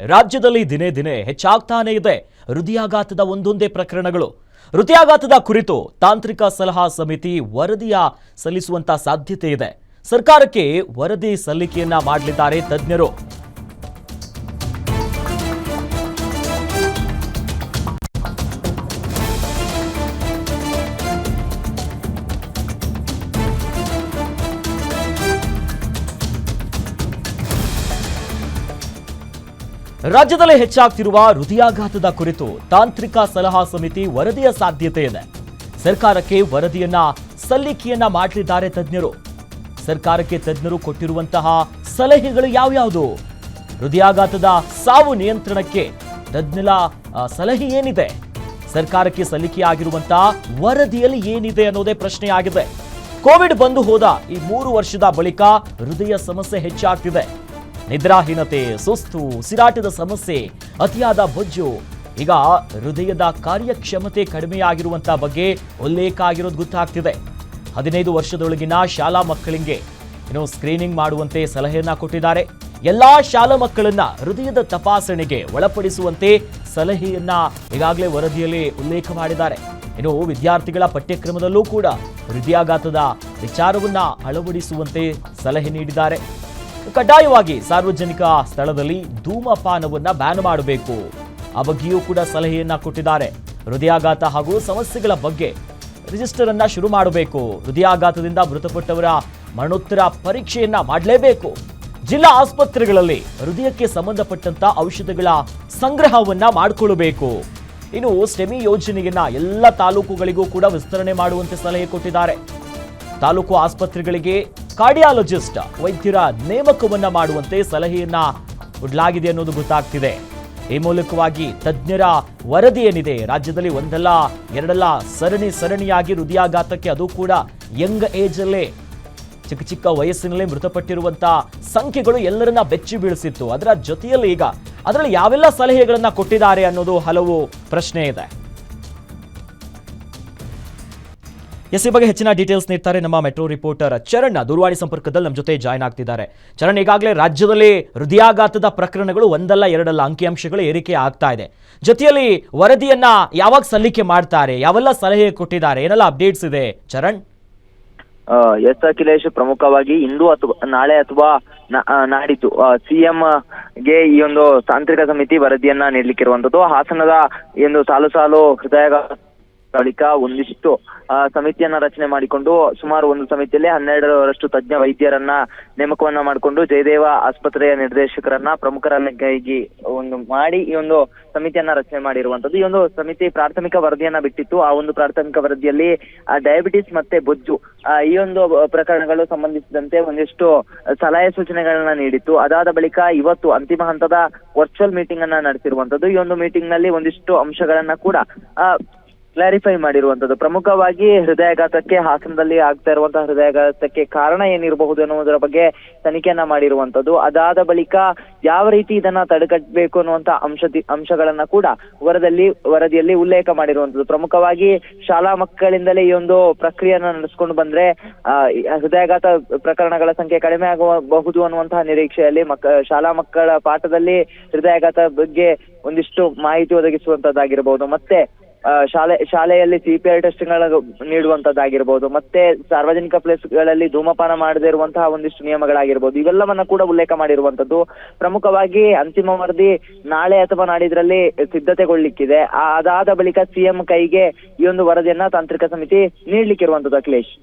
ರಾಜ್ಯದಲ್ಲಿ ದಿನೇ ದಿನೇ ಹೆಚ್ಚಾಗ್ತಾನೇ ಇದೆ ಹೃದಯಾಘಾತದ ಒಂದೊಂದೇ ಪ್ರಕರಣಗಳು. ಹೃದಯಾಘಾತದ ಕುರಿತು ತಾಂತ್ರಿಕ ಸಲಹಾ ಸಮಿತಿ ವರದಿಯ ಸಲ್ಲಿಸುವಂತ ಸಾಧ್ಯತೆ ಇದೆ. ಸರ್ಕಾರಕ್ಕೆ ವರದಿ ಸಲ್ಲಿಕೆಯನ್ನ ಮಾಡಲಿದ್ದಾರೆ ತಜ್ಞರು. ರಾಜ್ಯದಲ್ಲಿ ಹೆಚ್ಚಾಗ್ತಿರುವ ಹೃದಯಾಘಾತದ ಕುರಿತು ತಾಂತ್ರಿಕ ಸಲಹಾ ಸಮಿತಿ ವರದಿಯ ಸಾಧ್ಯತೆ ಇದೆ. ಸರ್ಕಾರಕ್ಕೆ ವರದಿಯನ್ನ ಸಲ್ಲಿಕೆಯನ್ನ ಮಾಡಲಿದ್ದಾರೆ ತಜ್ಞರು. ಸರ್ಕಾರಕ್ಕೆ ತಜ್ಞರು ಕೊಟ್ಟಿರುವಂತಹ ಸಲಹೆಗಳು ಯಾವ್ಯಾವುದು? ಹೃದಯಾಘಾತದ ಸಾವು ನಿಯಂತ್ರಣಕ್ಕೆ ತಜ್ಞರ ಸಲಹೆ ಏನಿದೆ? ಸರ್ಕಾರಕ್ಕೆ ಸಲ್ಲಿಕೆಯಾಗಿರುವಂತಹ ವರದಿಯಲ್ಲಿ ಏನಿದೆ ಅನ್ನೋದೇ ಪ್ರಶ್ನೆ ಆಗಿದೆ. ಕೋವಿಡ್ ಬಂದು ಹೋದ ಈ ಮೂರು ವರ್ಷದ ಬಳಿಕ ಹೃದಯ ಸಮಸ್ಯೆ ಹೆಚ್ಚಾಗ್ತಿದೆ. ನಿದ್ರಾಹೀನತೆ, ಸುಸ್ತು ಉಸಿರಾಟದ ಸಮಸ್ಯೆ, ಅತಿಯಾದ ಬೊಜ್ಜು, ಈಗ ಹೃದಯದ ಕಾರ್ಯಕ್ಷಮತೆ ಕಡಿಮೆಯಾಗಿರುವಂತಹ ಬಗ್ಗೆ ಉಲ್ಲೇಖ ಆಗಿರೋದು ಗೊತ್ತಾಗ್ತಿದೆ. ಹದಿನೈದು ವರ್ಷದೊಳಗಿನ ಶಾಲಾ ಮಕ್ಕಳಿಗೆ ಇನ್ನು ಸ್ಕ್ರೀನಿಂಗ್ ಮಾಡುವಂತೆ ಸಲಹೆಯನ್ನ ಕೊಟ್ಟಿದ್ದಾರೆ. ಎಲ್ಲಾ ಶಾಲಾ ಮಕ್ಕಳನ್ನ ಹೃದಯದ ತಪಾಸಣೆಗೆ ಒಳಪಡಿಸುವಂತೆ ಸಲಹೆಯನ್ನ ಈಗಾಗಲೇ ವರದಿಯಲ್ಲಿ ಉಲ್ಲೇಖ ಮಾಡಿದ್ದಾರೆ. ಇನ್ನು ವಿದ್ಯಾರ್ಥಿಗಳ ಪಠ್ಯಕ್ರಮದಲ್ಲೂ ಕೂಡ ಹೃದಯಾಘಾತದ ವಿಚಾರವನ್ನ ಅಳವಡಿಸುವಂತೆ ಸಲಹೆ ನೀಡಿದ್ದಾರೆ. ಕಡ್ಡಾಯವಾಗಿ ಸಾರ್ವಜನಿಕ ಸ್ಥಳದಲ್ಲಿ ಧೂಮಪಾನವನ್ನು ಬ್ಯಾನ್ ಮಾಡಬೇಕು. ಆ ಬಗ್ಗೆಯೂ ಕೂಡ ಸಲಹೆಯನ್ನ ಕೊಟ್ಟಿದ್ದಾರೆ. ಹೃದಯಾಘಾತ ಹಾಗೂ ಸಮಸ್ಯೆಗಳ ಬಗ್ಗೆ ರಿಜಿಸ್ಟರ್ ಅನ್ನ ಶುರು ಮಾಡಬೇಕು. ಹೃದಯಾಘಾತದಿಂದ ಮೃತಪಟ್ಟವರ ಮರಣೋತ್ತರ ಪರೀಕ್ಷೆಯನ್ನ ಮಾಡಲೇಬೇಕು. ಜಿಲ್ಲಾ ಆಸ್ಪತ್ರೆಗಳಲ್ಲಿ ಹೃದಯಕ್ಕೆ ಸಂಬಂಧಪಟ್ಟಂತ ಔಷಧಗಳ ಸಂಗ್ರಹವನ್ನ ಮಾಡಿಕೊಳ್ಳಬೇಕು ಇನ್ನು ಸ್ಟೆಮಿ ಯೋಜನೆಯನ್ನ ಎಲ್ಲ ತಾಲೂಕುಗಳಿಗೂ ಕೂಡ ವಿಸ್ತರಣೆ ಮಾಡುವಂತೆ ಸಲಹೆ ಕೊಟ್ಟಿದ್ದಾರೆ. ತಾಲೂಕು ಆಸ್ಪತ್ರೆಗಳಿಗೆ ಕಾರ್ಡಿಯಾಲಜಿಸ್ಟ್ ವೈದ್ಯರ ನೇಮಕವನ್ನ ಮಾಡುವಂತೆ ಸಲಹೆಯನ್ನ ಕೊಡಲಾಗಿದೆ ಅನ್ನೋದು ಗೊತ್ತಾಗ್ತಿದೆ. ಈ ಮೂಲಕವಾಗಿ ತಜ್ಞರ ವರದಿ ಏನಿದೆ? ರಾಜ್ಯದಲ್ಲಿ ಒಂದಲ್ಲ, ಎರಡಲ್ಲ, ಸರಣಿ ಸರಣಿಯಾಗಿ ಹೃದಯಾಘಾತಕ್ಕೆ ಅದು ಕೂಡ ಯಂಗ್ ಏಜ್ ಅಲ್ಲೇ ಚಿಕ್ಕ ಚಿಕ್ಕ ವಯಸ್ಸಿನಲ್ಲೇ ಮೃತಪಟ್ಟಿರುವಂತ ಸಂಖ್ಯೆಗಳು ಎಲ್ಲರನ್ನ ಬೆಚ್ಚಿ ಬೀಳಿಸಿತ್ತು. ಅದರ ಜೊತೆಯಲ್ಲಿ ಈಗ ಅದರಲ್ಲಿ ಯಾವೆಲ್ಲ ಸಲಹೆಗಳನ್ನ ಕೊಟ್ಟಿದ್ದಾರೆ ಅನ್ನೋದು ಹಲವು ಪ್ರಶ್ನೆ ಇದೆ. ಎಸ್ ಈ ಬಗ್ಗೆ ಹೆಚ್ಚಿನ ಡೀಟೇಲ್ಸ್ ನೀಡ್ತಾರೆ ನಮ್ಮ ಮೆಟ್ರೋ ರಿಪೋರ್ಟರ್ ಚರಣ್. ದೂರವಾಣಿ ಸಂಪರ್ಕದಲ್ಲಿ ನಮ್ಮ ಜೊತೆ ಜಾಯ್ನ್ ಆಗ್ತಿದ್ದಾರೆ. ಚರಣ್, ಈಗಾಗಲೇ ರಾಜ್ಯದಲ್ಲಿ ಹೃದಯಾಘಾತದ ಪ್ರಕರಣಗಳು ಒಂದಲ್ಲ, ಎರಡಲ್ಲ ಅಂಕಿಅಂಶಗಳು ಏರಿಕೆ ಆಗ್ತಾ ಇದೆ. ಜೊತೆಯಲ್ಲಿ ವರದಿಯನ್ನ ಯಾವಾಗ ಸಲ್ಲಿಕೆ ಮಾಡ್ತಾರೆ, ಯಾವೆಲ್ಲ ಸಲಹೆ ಕೊಟ್ಟಿದ್ದಾರೆ, ಏನೆಲ್ಲ ಅಪ್ಡೇಟ್ಸ್ ಇದೆ? ಚರಣ್? ಎಸ್ ಅಖಿಲೇಶ್ ಪ್ರಮುಖವಾಗಿ ಇಂದು ಅಥವಾ, ನಾಳೆ ಅಥವಾ ನಾಡಿದ್ದು ಸಿಎಂ ಗೆ ಈ ಒಂದು ತಾಂತ್ರಿಕ ಸಮಿತಿ ವರದಿಯನ್ನ ನೀಡಲಿಕ್ಕಿರುವಂತದ್ದು ಹಾಸನದ ಒಂದು ಸಾಲು ಸಾಲು ಹೃದಯ ಬಳಿಕ ಒಂದಿಷ್ಟು ಆ, ಸಮಿತಿಯನ್ನ ರಚನೆ ಮಾಡಿಕೊಂಡು ಸುಮಾರು ಒಂದು ಸಮಿತಿಯಲ್ಲಿ ಹನ್ನೆರಡರಷ್ಟು ತಜ್ಞ ವೈದ್ಯರನ್ನ ನೇಮಕವನ್ನ ಮಾಡಿಕೊಂಡು ಜಯದೇವ ಆಸ್ಪತ್ರೆಯ ನಿರ್ದೇಶಕರನ್ನ ಪ್ರಮುಖರನ್ನಾಗಿ ಒಂದು ಮಾಡಿ ಈ ಒಂದು ಸಮಿತಿಯನ್ನ ರಚನೆ ಮಾಡಿರುವಂತದ್ದು ಈ ಒಂದು ಸಮಿತಿ ಪ್ರಾಥಮಿಕ ವರದಿಯನ್ನ ಬಿಟ್ಟಿತ್ತು. ಆ ಒಂದು ಪ್ರಾಥಮಿಕ ವರದಿಯಲ್ಲಿ ಡಯಾಬಿಟಿಸ್ ಮತ್ತೆ ಬೊಜ್ಜು ಆ, ಈ ಒಂದು ಪ್ರಕರಣಗಳು ಸಂಬಂಧಿಸಿದಂತೆ ಒಂದಿಷ್ಟು ಸಲಹೆ ಸೂಚನೆಗಳನ್ನ ನೀಡಿತ್ತು. ಅದಾದ ಬಳಿಕ ಇವತ್ತು ಅಂತಿಮ ಹಂತದ ವರ್ಚುವಲ್ ಮೀಟಿಂಗ್ ಅನ್ನ ನಡೆಸಿರುವಂತದ್ದು ಈ ಒಂದು ಮೀಟಿಂಗ್ನಲ್ಲಿ ಒಂದಿಷ್ಟು ಅಂಶಗಳನ್ನ ಕೂಡ ಆ, ಕ್ಲಾರಿಫೈ ಮಾಡಿರುವಂತದ್ದು. ಪ್ರಮುಖವಾಗಿ ಹೃದಯಾಘಾತಕ್ಕೆ, ಹಾಸನದಲ್ಲಿ ಆಗ್ತಾ ಇರುವಂತಹ ಹೃದಯಾಘಾತಕ್ಕೆ ಕಾರಣ ಏನಿರಬಹುದು ಅನ್ನುವುದರ ಬಗ್ಗೆ ತನಿಖೆಯನ್ನ ಮಾಡಿರುವಂತದ್ದು. ಅದಾದ ಬಳಿಕ ಯಾವ ರೀತಿ ಇದನ್ನ ತಡೆಗಟ್ಟಬೇಕು ಅನ್ನುವಂತ ಅಂಶ ಅಂಶಗಳನ್ನ ಕೂಡ ವರದಲ್ಲಿ, ವರದಿಯಲ್ಲಿ ಉಲ್ಲೇಖ ಮಾಡಿರುವಂತದ್ದು. ಪ್ರಮುಖವಾಗಿ ಶಾಲಾ ಮಕ್ಕಳಿಂದಲೇ ಈ ಒಂದು ಪ್ರಕ್ರಿಯೆಯನ್ನ ನಡೆಸಿಕೊಂಡು ಬಂದ್ರೆ ಹೃದಯಾಘಾತ ಪ್ರಕರಣಗಳ ಸಂಖ್ಯೆ ಕಡಿಮೆ ಆಗಬಹುದು ಅನ್ನುವಂತಹ ನಿರೀಕ್ಷೆಯಲ್ಲಿ ಮಕ್ಕ ಶಾಲಾ ಮಕ್ಕಳ ಪಾಠದಲ್ಲಿ ಹೃದಯಾಘಾತ ಬಗ್ಗೆ ಒಂದಿಷ್ಟು ಮಾಹಿತಿ ಒದಗಿಸುವಂತದ್ದಾಗಿರಬಹುದು. ಮತ್ತೆ ಶಾಲೆ, ಶಾಲೆಯಲ್ಲಿ ಸಿ ಪಿ ಆರ್ ನೀಡುವಂತದ್ದಾಗಿರ್ಬೋದು, ಮತ್ತೆ ಸಾರ್ವಜನಿಕ ಪ್ಲೇಸ್ಗಳಲ್ಲಿ ಧೂಮಪಾನ ಮಾಡದೇ ಇರುವಂತಹ ಒಂದಿಷ್ಟು ನಿಯಮಗಳಾಗಿರ್ಬೋದು, ಇವೆಲ್ಲವನ್ನ ಕೂಡ ಉಲ್ಲೇಖ ಮಾಡಿರುವಂತದ್ದು. ಪ್ರಮುಖವಾಗಿ ಅಂತಿಮ ವರದಿ ನಾಳೆ ಅಥವಾ ನಾಡಿದ್ರಲ್ಲಿ ಸಿದ್ಧತೆಗೊಳ್ಳಿಕ್ಕಿದೆ. ಅದಾದ ಬಳಿಕ ಸಿಎಂ ಕೈಗೆ ಈ ಒಂದು ವರದಿಯನ್ನ ತಾಂತ್ರಿಕ ಸಮಿತಿ ನೀಡ್ಲಿಕ್ಕಿರುವಂತದ್ದು ಅಖಿಲೇಶ್.